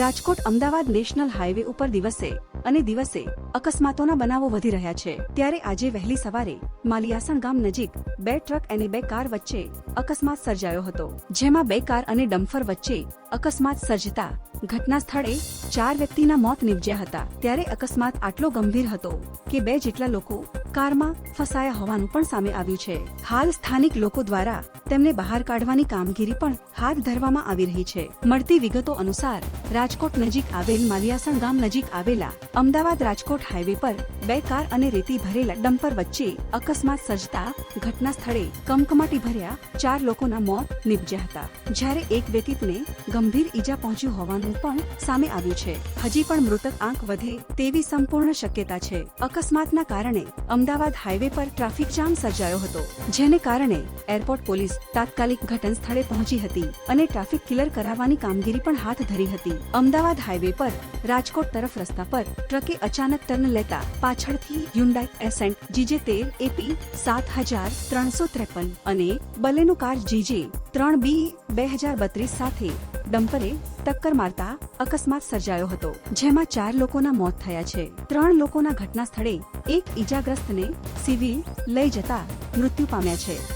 Rajkot Ahmedabad national highway ઉપર દિવસે અને દિવસે અકસ્માતોના બનાવો વધી રહ્યા છે. ત્યારે આજે વહેલી સવારે માલિયાસણ ગામ નજીક બે ટ્રક અને બે કાર વચ્ચે અકસ્માત સર્જાયો હતો, જેમાં બે કાર અને ડમ્ફર વચ્ચે અકસ્માત સર્જતા ઘટના સ્થળે ચાર વ્યક્તિના મોત નીપજ્યા હતા. ત્યારે અકસ્માત આટલો ગંભીર હતો કે બે જેટલા લોકો કારમાં ફસાયા હોવાનું પણ સામે આવ્યું છે. હાલ સ્થાનિક લોકો દ્વારા તેમને બહાર કાઢવાની કામગીરી પણ હાથ ધરવામાં આવી રહી છે. મળતી વિગતો અનુસાર, રાજકોટ નજીક આવેલ માલિયાસણ ગામ નજીક આવેલા અમદાવાદ રાજકોટ હાઈવે પર બે કાર અને રેતી ભરેલા ડમ્પર વચ્ચે અકસ્માત સર્જતા ઘટના સ્થળે કમકમાટી ભર્યા ચાર લોકોના મોત નીપજ્યા હતા. જ્યારે એક વ્યક્તિને ગંભીર ઈજા પહોંચ્યું હોવાનું પણ સામે આવ્યું છે. હજી પણ મૃતક આંક વધે તેવી સંપૂર્ણ શક્યતા છે. અકસ્માતના કારણે અમદાવાદ હાઈવે પર ટ્રાફિક જામ સર્જાયો હતો, જેને કારણે એરપોર્ટ પોલીસ તાત્કાલિક ઘટન સ્થળે પહોંચી હતી અને ટ્રાફિક ક્લિયર કરાવવાની કામગીરી પણ હાથ ધરી હતી. અમદાવાદ હાઈવે પર, રાજકોટ તરફ રસ્તા પર, ટ્રકે અચાનક ટર્ન લેતા પાછળથી હ્યુન્ડાઈ એસેન્ટ જીજે તેર એપી સાત હજાર ત્રણસો ત્રેપન અને બલેનો કાર જીજે ત્રણ બી બે હજાર બત્રીસ સાથે ડમ્પરે ટક્કર મારતા અકસ્માત સર્જાયો હતો, જેમાં ચાર લોકોના મોત થયા છે. ત્રણ લોકોના ઘટના સ્થળે એક ઈજાગ્રસ્તને સિવિલ લઈ જતા મૃત્યુ પામ્યા છે.